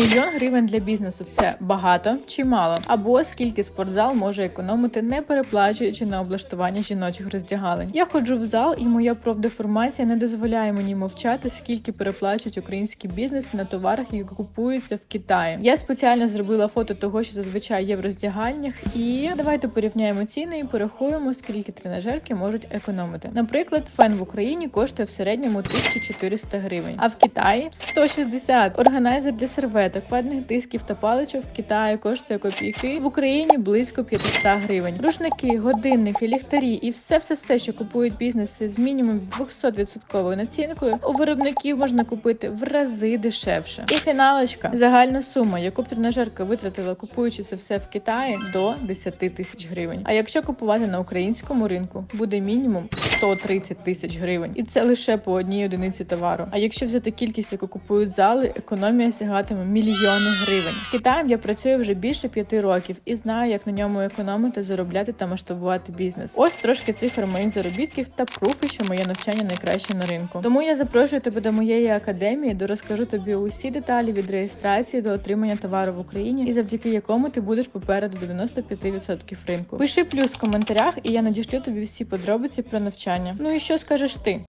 Мільйон гривень для бізнесу це багато чи мало? Або скільки спортзал може економити, не переплачуючи на облаштування жіночих роздягалень. Я ходжу в зал, і моя профдеформація не дозволяє мені мовчати, скільки переплачують українські бізнеси на товарах, які купуються в Китаї. Я спеціально зробила фото того, що зазвичай є в роздягальнях, і давайте порівняємо ціни і порахуємо, скільки тренажерки можуть економити. Наприклад, фен в Україні коштує в середньому 1400 гривень, а в Китаї 160. Органайзер для серветок, ватних дисків та паличок в Китаї коштує копійки, в Україні близько 500 гривень. Рушники, годинники, ліхтарі і все, все, все, що купують бізнеси з мінімум 200% націнкою, у виробників можна купити в рази дешевше. І фіналочка загальна сума, яку тренажерка витратила, купуючи це все в Китаї, до 10 тисяч гривень. А якщо купувати на українському ринку, буде мінімум 130 тисяч гривень, і це лише по одній одиниці товару. А якщо взяти кількість, яку купують зали, економія сягатиме мільйони гривень. З Китаєм я працюю вже більше п'яти років і знаю, як на ньому економити, заробляти та масштабувати бізнес. Ось трошки цифр моїх заробітків та пруфи, що моє навчання найкраще на ринку. Тому я запрошую тебе до моєї академії, де розкажу тобі усі деталі від реєстрації до отримання товару в Україні, і завдяки якому ти будеш попереду 95% ринку. Пиши плюс в коментарях, і я надішлю тобі всі подробиці про навчання. Ну і що скажеш ти?